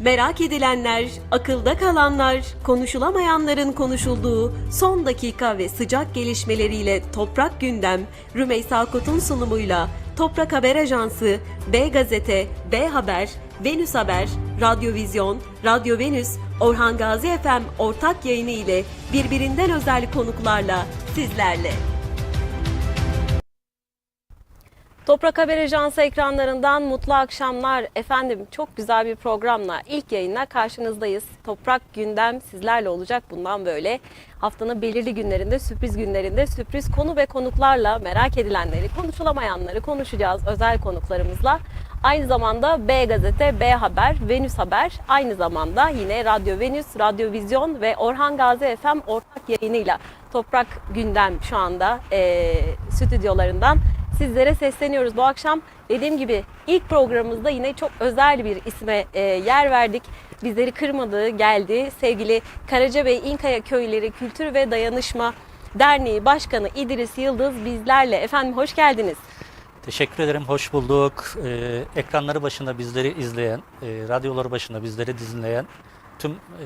Merak edilenler, akılda kalanlar, konuşulamayanların konuşulduğu son dakika ve sıcak gelişmeleriyle Toprak Gündem, Rümeysa Kut'un sunumuyla Toprak Haber Ajansı, B Gazete, B Haber, Venüs Haber, Radyo Vizyon, Radyo Venüs, Orhan Gazi FM ortak yayını ile birbirinden özel konuklarla sizlerle. Toprak Haber Ajansı ekranlarından mutlu akşamlar. Efendim çok güzel bir programla ilk yayınla karşınızdayız. Toprak gündem sizlerle olacak bundan böyle. Haftanın belirli günlerinde, sürpriz günlerinde sürpriz konu ve konuklarla merak edilenleri, konuşulamayanları konuşacağız özel konuklarımızla. Aynı zamanda B Gazete, B Haber, Venüs Haber, aynı zamanda yine Radyo Venüs, Radyo Vizyon ve Orhan Gazi FM ortak yayınıyla Toprak Gündem şu anda eee stüdyolarından sizlere sesleniyoruz. Bu akşam dediğim gibi ilk programımızda yine çok özel bir isme e, yer verdik. Bizleri kırmadığı geldi. Sevgili Karacabey İnkaya Köyleri Kültür ve Dayanışma Derneği Başkanı İdris Yıldız bizlerle. Efendim hoş geldiniz. Teşekkür ederim, hoş bulduk. Ee, ekranları başında bizleri izleyen, e, radyoları başında bizleri dinleyen tüm